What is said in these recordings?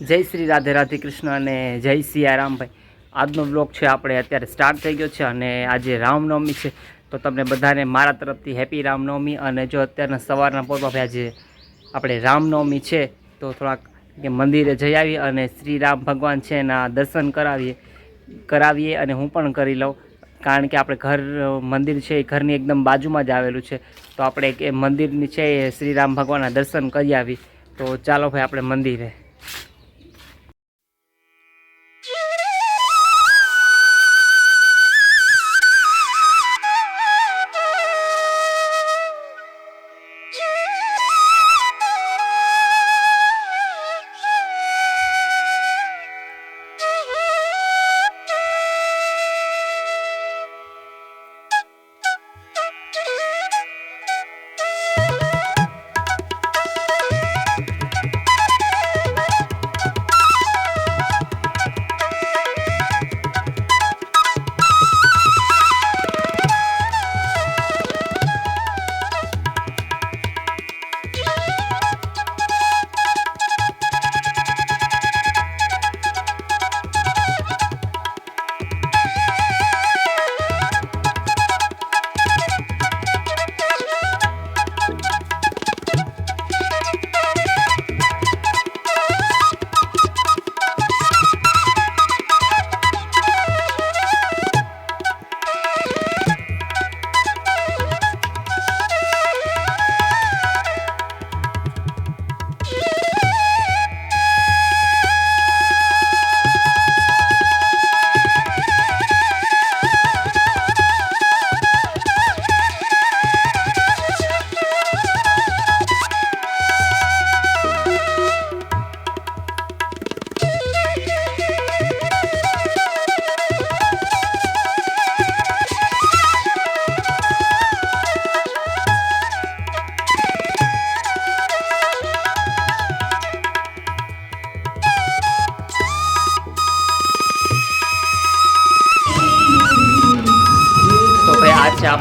જય શ્રી રાધે રાધે કૃષ્ણ અને જય સિયારામભાઈ. આજનો બ્લોગ છે આપણે અત્યારે સ્ટાર્ટ થઈ ગયો છે અને આજે રામનવમી છે. તો તમને બધાને મારા તરફથી હેપી રામનવમી અને જો અત્યારના સવારના પોરમાં આજે આપણે રામનવમી છે, તો થોડાક મંદિરે જઈ આવીએ અને શ્રી રામ ભગવાન છે એના દર્શન કરાવીએ કરાવીએ અને હું પણ કરી લઉં. કારણ કે આપણે ઘર, મંદિર છે એ ઘરની એકદમ બાજુમાં જ આવેલું છે. તો આપણે એ મંદિરની છે એ શ્રી રામ ભગવાનના દર્શન કરી આવી. તો ચાલો ભાઈ આપણે મંદિરે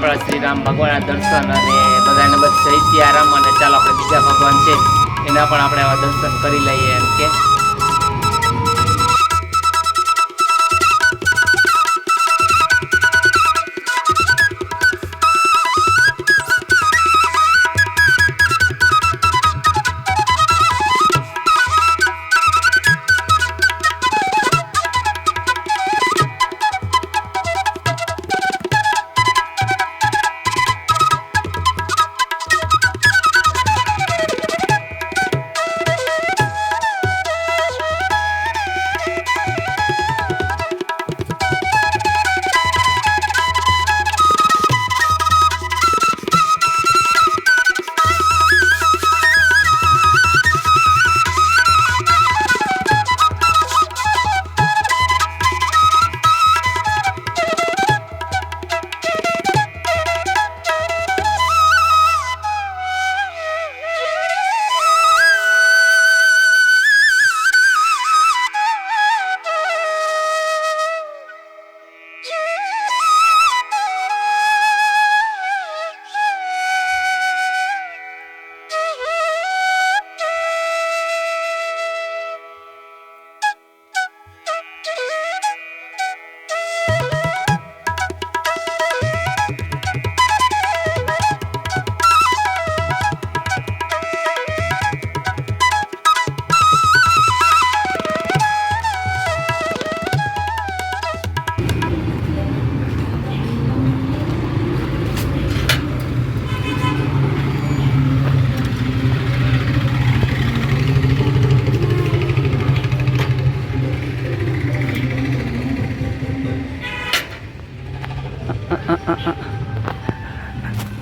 આપણા શ્રી રામ ભગવાનના દર્શન અને બધાને બધા જય સિયારામ અને ચાલો આપણે બીજા ભગવાન છે, એના પણ આપણે દર્શન કરી લઈએ એમ કે.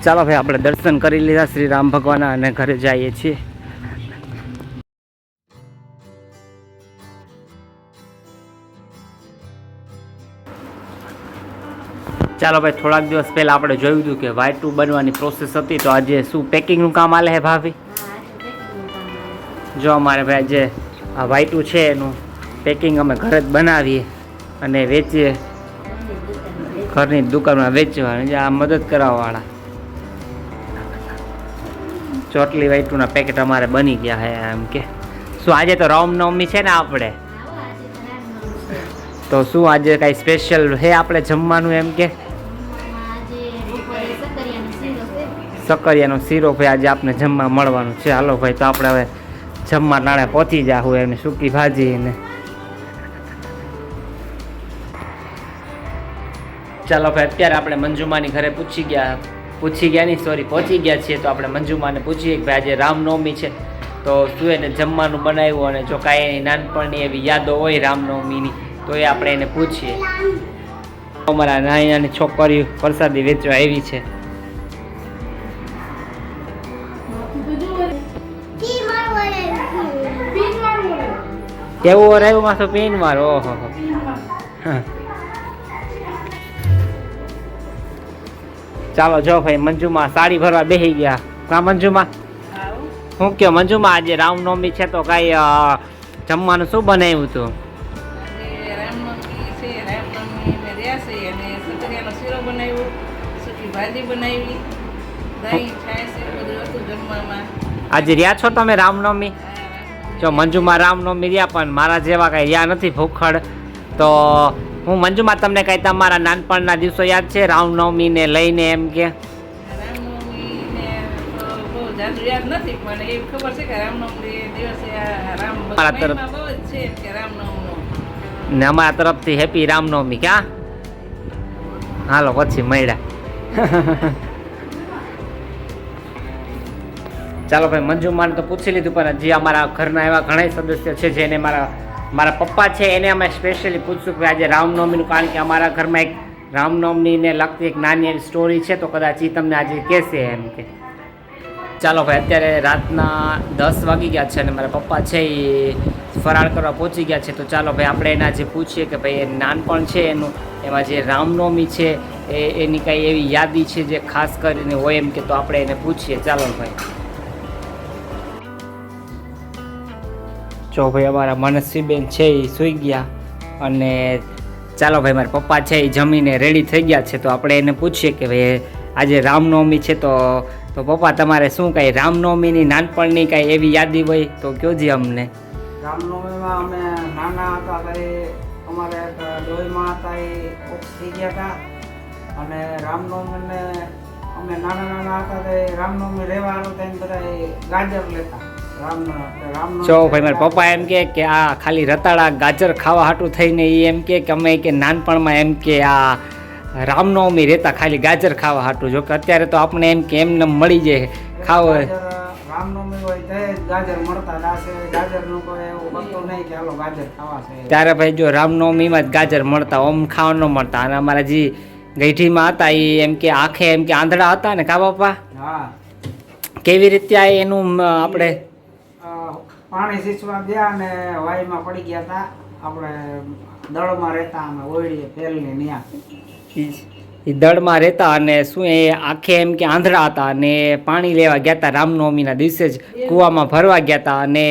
ચાલો ભાઈ, આપણે દર્શન કરી લીધા શ્રી રામ ભગવાનના અને ઘરે જઈએ છીએ. ચાલો ભાઈ, થોડાક દિવસ પહેલાં આપણે જોયું હતું કે વાય ટુ બનવાની પ્રોસેસ હતી, તો આજે શું પેકિંગનું કામ આલે હે ભાભી? જો અમારે ભાઈ, આજે આ વાય ટુ છે એનું પેકિંગ અમે ઘરે જ બનાવીએ અને વેચીએ. ઘરની દુકાનમાં વેચવાની આ મદદ કરવાવાળા ચોટલી વાઈટુના પેકેટ અમારે બની ગયા હે, એમ કે. શું આજે તો રામનવમી છે ને આપણે? તો શું આજે કાંઈ સ્પેશિયલ હે આપણે જમવાનું, એમ કે? સકરિયાનો શીરો ભાઈ આજે આપણે જમવા મળવાનું છે. હાલો ભાઈ, તો આપણે હવે જમવા નાણે પહોંચી જાહું એમને સૂકી ભાજી ને ચાલો ભાઈ અત્યારે આપણે મંજુમાની ઘરે પૂછી ગયા પૂછી ગયા નહીં સોરી પહોંચી ગયા છીએ તો આપણે મંજુમાને પૂછીએ કે ભાઈ આજે રામનવમી છે. તો શું એને જમવાનું બનાવ્યું અને જો કાંઈ એની નાનપણની એવી યાદો હોય રામનવમીની તો એ આપણે એને પૂછીએ. અમારા નાની નાની છોકરીઓ પ્રસાદી વેચવા આવી છે. કેવું રહ્યું માથું પીન મારો ઓહો હો. ચાલો જો ભાઈ મંજુમાં સાડી ભરવા બેસી ગયા. કા મંજુમાં? હું કયો મંજુમાં આજે રામનવમી છે તો કાંઈ જમવાનું શું બનાવ્યું હતું? આજે રહ્યા છો તમે રામનવમી. જો મંજુમાં રામનવમી રહ્યા પણ મારા જેવા કઈ રહ્યા નથી ભૂખડ. તો હું મંજુમાં તમને કહી તમારા નાનપણના દિવસો યાદ છે. રામનવમીને લઈને એમ કે. ને જ અમારા તરફથી હેપી રામનવમી ક્યાં? હાલો પછી મળ્યા. ચાલો ભાઈ મંજુ માને તો પૂછી લીધું પણ હજી અમારા ઘરના એવા ઘણા સદસ્ય છે જેને મારા મારા પપ્પા છે, એને અમે સ્પેશિયલી પૂછશું કે આજે રામનવમીનું, કારણ કે અમારા ઘરમાં એક રામનવમીને લગતી એક નાની એવી સ્ટોરી છે, તો કદાચ એ તમને આજે કહેશે એમ કે. ચાલો ભાઈ, અત્યારે રાતના દસ વાગી ગયા છે અને મારા પપ્પા છે એ ફરાળ કરવા પહોંચી ગયા છે, તો ચાલો ભાઈ, આપણે એના જે પૂછીએ કે ભાઈ, એ નાનપણ છે એનું, એમાં જે રામનવમી છે, એ એની કાંઈ એવી યાદી છે જે ખાસ કરીને હોય એમ કે, તો આપણે એને પૂછીએ. ચાલો ભાઈ. જો ભાઈ અમારા મનસ્વીબેન છે એ સૂઈ ગયા અને ચાલો ભાઈ, મારા પપ્પા છે એ જમીને રેડી થઈ ગયા છે. તો આપણે એને પૂછીએ કે ભાઈ, આજે રામનવમી છે તો તો પપ્પા, તમારે શું કાંઈ રામનવમીની નાનપણની કાંઈ એવી યાદી હોય તો કયોજી અમને. રામનવમીમાં અમે નાના હતા ત્યારે અમારે ડોહીમાં હતા એ થઈ ગયા હતા. અને રામનવમીને અમે નાના નાના હતા તે રામનવમી રહેવાનું ત્યાં બધા ગાજર લેતા. જો ભાઈ મારા પપ્પા એમ કે કે આ ખાલી રતાળા ગાજર ખાવા હાટું થઈને એ એમ કે કે અમે કે નાનપણમાં એમ કે આ રામનવમી રહેતા ખાલી ગાજર ખાવા હાટું. જો કે અત્યારે તો આપણે એમ કે એમને મળી જાય ખાવો ત્યારે ભાઈ જો રામનવમીમાં જ ગાજર મળતા ઓમ ખાવા ન મળતા. અને અમારા જે ગઈઠીમાં હતા એ એમ કે આંખે એમ કે આંધળા હતા ને કા બાપા? કેવી રીતે આ એનું આપણે પાણી સિંચવા ગયા અને વાઈમાં પડી ગયા હતા આપણે દળમાં રહેતા અમે ઓળીએ પેલની ન્યા. દળમાં રહેતા અને શું એ આખે એમ કે આંધળા હતા અને પાણી લેવા ગયા હતા રામનવમીના દિવસે જ. કૂવામાં ભરવા ગયા હતા અને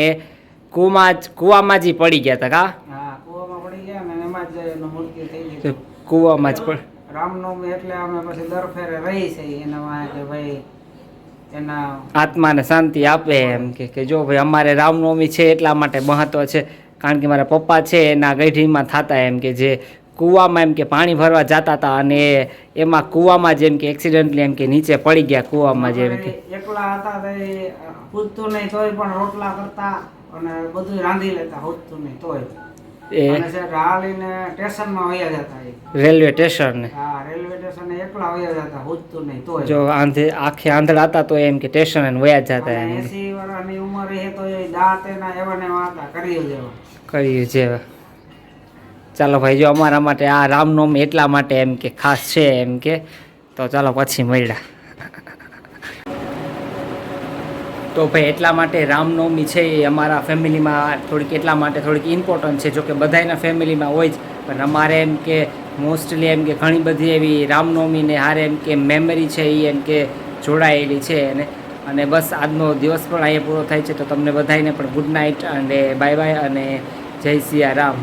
કૂવામાં જ કૂવામાં જ પડી ગયા હતા કા? હા કૂવામાં પડી ગયા અને એમાં જ મૂર્તિ થઈ ગઈ કૂવામાં જ પણ રામનવમી એટલે અમે પછી દર ફેરે રહી છે. એના કે ભાઈ એના આત્માને શાંતિ આપે એમ કે કે જો ભાઈ અમારે રામનવમી છે એટલા માટે મહત્વ છે. કારણ કે મારા પપ્પા છે એના ગઢીમાં થતા એમ કે જે કૂવામાં એમ કે પાણી ભરવા જતા હતા અને એમાં કૂવામાં જેમ કે એક્સિડન્ટલી એમ કે નીચે પડી ગયા કૂવામાં જેમ કે. એકલા હતા તો પૂછતું નહીં તોય પણ રોટલા કરતા અને બધું રાંધી લેતા હોતું નહીં તોય. એ વયા જતા રેલવે સ્ટેશન વયા જતા જો આંધે આખે આંધળા હતા તો એમ કે સ્ટેશન વયા જતા ને એવા હતા કરીએ જેવા. ચાલો ભાઈ જો અમારા માટે આ રામનવમી એટલા માટે એમ કે ખાસ છે એમ કે તો ચાલો પછી મળ્યા. તો ભાઈ, એટલા માટે રામનવમી છે એ અમારા ફેમિલીમાં થોડીક એટલા માટે થોડીક ઇમ્પોર્ટન્ટ છે. જો કે બધાયના ફેમિલીમાં હોય જ, પણ અમારે એમ કે મોસ્ટલી એમ કે ઘણી બધી એવી રામનવમીને હારે એમ કે મેમરી છે એ એમ કે જોડાયેલી છે. અને અને બસ આજનો દિવસ પણ અહીંયા પૂરો થાય છે. તો તમને બધાને પણ ગુડ નાઇટ અને બાય બાય અને જય સિયા રામ.